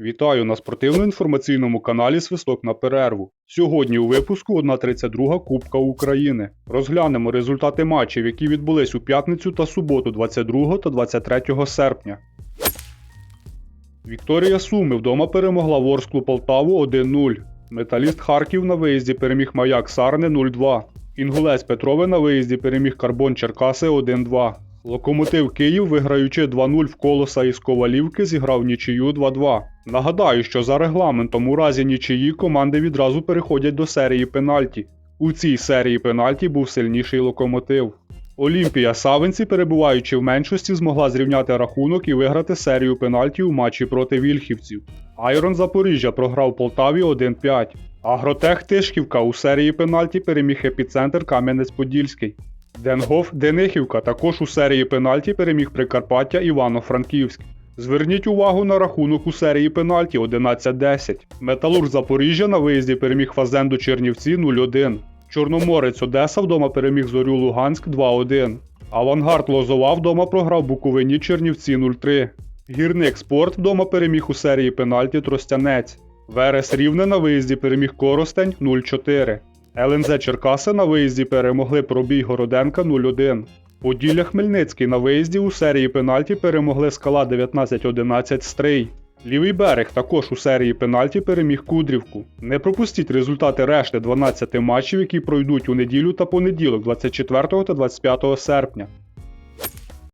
Вітаю на спортивно-інформаційному каналі Свисток на перерву. Сьогодні у випуску 1.32 Кубка України. Розглянемо результати матчів, які відбулись у п'ятницю та суботу 22 та 23 серпня. Вікторія Суми вдома перемогла Ворсклу Полтаву 1-0. Металіст Харків на виїзді переміг Маяк Сарне 0-2. Інгулець Петрове на виїзді переміг Карбон Черкаси 1-2. Локомотив Київ, виграючи 2-0 в колоса із Ковалівки, зіграв нічию 2-2. Нагадаю, що за регламентом у разі нічиї команди відразу переходять до серії пенальті. У цій серії пенальті був сильніший локомотив. Олімпія Савинці, перебуваючи в меншості, змогла зрівняти рахунок і виграти серію пенальті у матчі проти вільхівців. Айрон Запоріжжя програв Полтаві 1-5. Агротех Тишківка у серії пенальті переміг епіцентр Кам'янець-Подільський. Денгоф Денихівка також у серії пенальті переміг Прикарпаття Івано-Франківськ. Зверніть увагу на рахунок у серії пенальті 11-10. Металург Запоріжжя на виїзді переміг Фазенду Чернівці 0-1. Чорноморець Одеса вдома переміг Зорю Луганськ 2-1. Авангард Лозова вдома програв Буковині Чернівці 0-3. Гірник Спорт вдома переміг у серії пенальті Тростянець. Верес Рівне на виїзді переміг Коростень 0-4. ЛНЗ Черкаси на виїзді перемогли пробій Городенка 0-1. Поділля Хмельницький на виїзді у серії пенальті перемогли скала 19-11 Стрий. Лівий берег також у серії пенальті переміг Кудрівку. Не пропустіть результати решти 12 матчів, які пройдуть у неділю та понеділок 24 та 25 серпня.